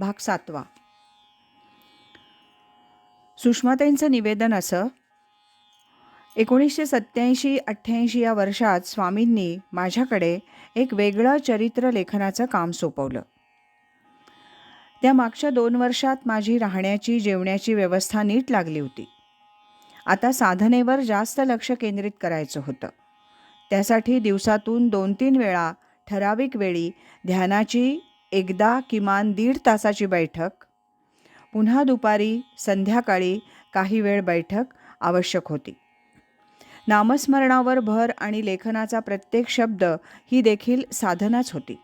भाग सातवा. सुषमाताईंचं निवेदन असं एकोणीसशे सत्याऐंशी अठ्ठ्याऐंशी या वर्षात स्वामींनी माझ्याकडे एक वेगळं चरित्र लेखनाचं काम सोपवलं. त्या मागच्या दोन वर्षात माझी राहण्याची जेवण्याची व्यवस्था नीट लागली होती. आता साधनेवर जास्त लक्ष केंद्रित करायचं होतं. त्यासाठी दिवसातून दोन तीन वेळा ठराविक वेळी ध्यानाची एकदा किमान दीड तासाची बैठक पुन्हा दुपारी संध्याकाळी काही वेळ बैठक आवश्यक होती. नामस्मरणावर भर आणि लेखनाचा प्रत्येक शब्द ही देखील साधनाच होती.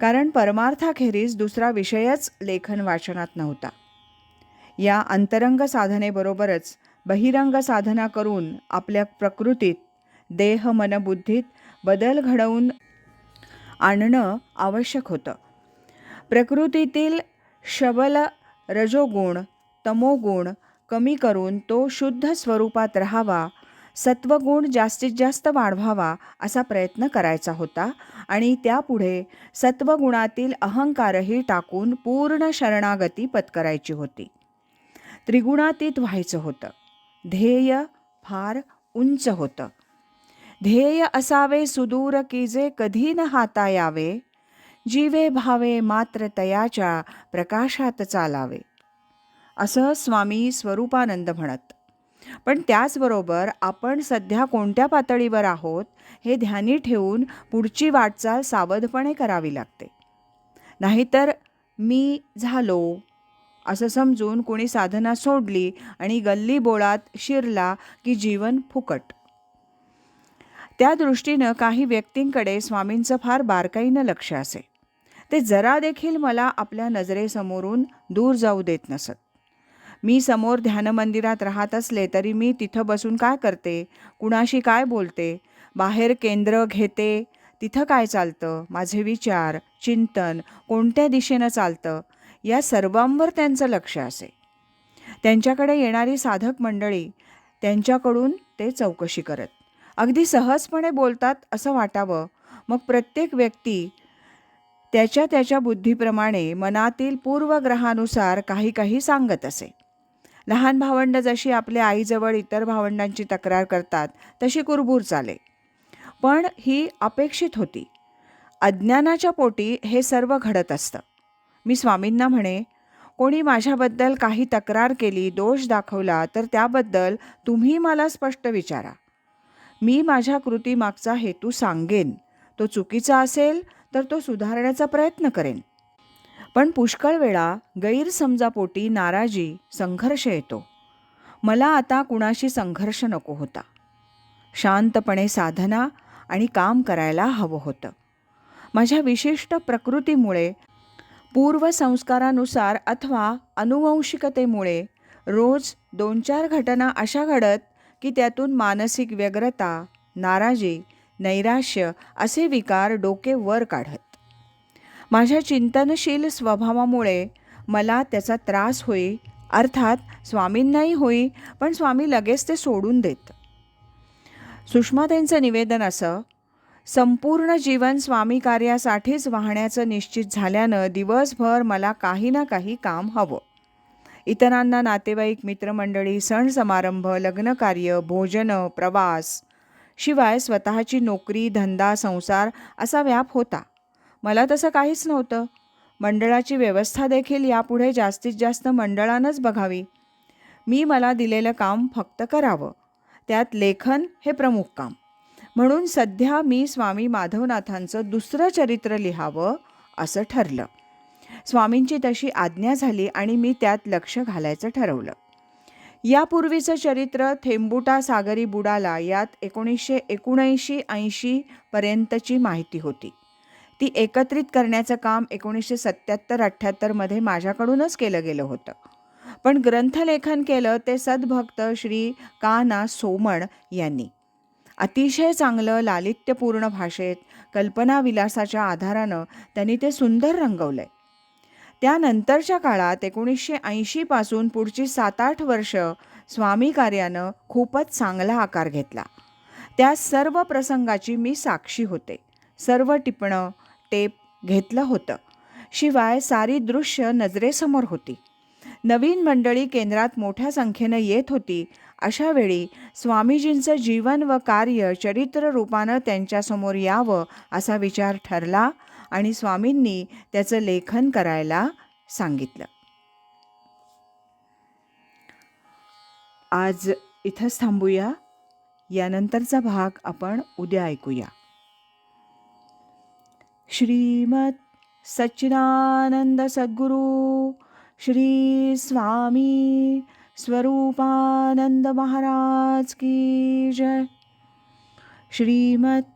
कारण परमार्थाखेरीज दुसरा विषयच लेखन वाचनात नव्हता. या अंतरंग साधनेबरोबरच बहिरंग साधना करून आपल्या प्रकृतीत देह मनबुद्धीत बदल घडवून आणणं आवश्यक होतं. प्रकृतीतील शबल रजोगुण तमोगुण कमी करून तो शुद्ध स्वरूपात राहावा सत्वगुण जास्तीत जास्त वाढवावा असा प्रयत्न करायचा होता आणि त्यापुढे सत्वगुणातील अहंकारही टाकून पूर्ण शरणागती पत्करायची होती. त्रिगुणातीत व्हायचं होतं. ध्येय फार उंच होतं. ध्येय असावे सुदूर की जे कधी न हाता यावे? जीवे भावे मात्र तयाच्या प्रकाशात चालावे. असं स्वामी स्वरूपानंद म्हणत. पण त्याचबरोबर आपण सध्या कोणत्या पातळीवर आहोत हे ध्यानी ठेवून पुढची वाटचाल सावधपणे करावी लागते. नाहीतर मी झालो असं समजून कोणी साधना सोडली आणि गल्ली बोळात शिरला की जीवन फुकट. त्या दृष्टीनं काही व्यक्तींकडे स्वामींचं फार बारकाईनं लक्ष असे. ते जरा देखील मला आपल्या नजरेसमोरून दूर जाऊ देत नसत. मी समोर ध्यानमंदिरात राहत असले तरी मी तिथं बसून काय करते? कुणाशी काय बोलते? बाहेर केंद्र घेते? तिथं काय चालतं? माझे विचार चिंतन कोणत्या दिशेनं चालतं? या सर्वांवर त्यांचं लक्ष असे. त्यांच्याकडे येणारी साधक मंडळी त्यांच्याकडून ते चौकशी करत. अगदी सहजपणे बोलतात असं वाटावं. मग प्रत्येक व्यक्ती त्याच्या त्याच्या बुद्धीप्रमाणे मनातील पूर्वग्रहानुसार काही काही सांगत असे. लहान भावंड जशी आपल्या आईजवळ इतर भावंडांची तक्रार करतात तशी कुरबूर चाले. पण ही अपेक्षित होती. अज्ञानाच्या पोटी हे सर्व घडत असतं. मी स्वामींना म्हणे कोणी माझ्याबद्दल काही तक्रार केली दोष दाखवला तर त्याबद्दल तुम्ही मला स्पष्ट विचारा. मी माझ्या कृतीमागचा हेतू सांगेन. तो चुकीचा असेल तर तो सुधारण्याचा प्रयत्न करेन. पण पुष्कळ वेळा गैरसमजापोटी नाराजी संघर्ष येतो. मला आता कुणाशी संघर्ष नको होता. शांतपणे साधना आणि काम करायला हवं होतं. माझ्या विशिष्ट प्रकृतीमुळे पूर्वसंस्कारानुसार अथवा अनुवंशिकतेमुळे रोज दोन चार घटना अशा घडत की त्यातून मानसिक व्यग्रता नाराजी नैराश्य असे विकार डोके वर काढत. माझ्या चिंतनशील स्वभावामुळे मला त्याचा त्रास होई अर्थात स्वामींनाही होई पण स्वामी लगेच ते सोडून देत. सुषमाताईंचं निवेदन असं संपूर्ण जीवन स्वामी कार्यासाठीच वाहण्याचं निश्चित झाल्यानं दिवसभर मला काही ना काही काम हवं. इतरांना नातेवाईक मित्रमंडळी सण समारंभ लग्नकार्य भोजनं प्रवास शिवाय स्वतःची नोकरी धंदा संसार असा व्याप होता. मला तसं काहीच नव्हतं. मंडळाची व्यवस्था देखील यापुढे जास्तीत जास्त मंडळानंच बघावी. मी मला दिलेलं काम फक्त करावं. त्यात लेखन हे प्रमुख काम. म्हणून सध्या मी स्वामी माधवनाथांचं दुसरं चरित्र लिहावं असं ठरलं. स्वामींची तशी आज्ञा झाली आणि मी त्यात लक्ष घालायचं ठरवलं. यापूर्वीचं चरित्र थेंबुटा सागरी बुडाला यात एकोणीसशे एकोणऐंशी ऐंशीपर्यंतची माहिती होती. ती एकत्रित करण्याचं काम एकोणीसशे सत्याहत्तर अठ्ठ्याहत्तरमध्ये माझ्याकडूनच केलं गेलं होतं. पण ग्रंथलेखन केलं ते सद्भक्त श्री का ना सोमण यांनी. अतिशय चांगलं लालित्यपूर्ण भाषेत कल्पनाविलासाच्या आधारानं त्यांनी ते सुंदर रंगवलं आहे त्यानंतरच्या काळात एकोणीसशे ऐंशीपासून पुढची सात आठ वर्ष स्वामी कार्यानं खूपच चांगला आकार घेतला. त्या सर्व प्रसंगाची मी साक्षी होते. सर्व टिपणं टेप घेतलं होतं. शिवाय सारी दृश्य नजरेसमोर होती. नवीन मंडळी केंद्रात मोठ्या संख्येनं येत होती. अशा वेळी स्वामीजींचं जीवन व कार्य चरित्र रूपानं त्यांच्यासमोर यावं असा विचार ठरला आणि स्वामींनी त्याचं लेखन करायला सांगितलं. आज इथंच थांबूया. यानंतरचा भाग आपण उद्या ऐकूया. श्रीमत सच्चिदानंद सद्गुरू श्री स्वामी स्वरूपानंद महाराज की जय. श्रीमत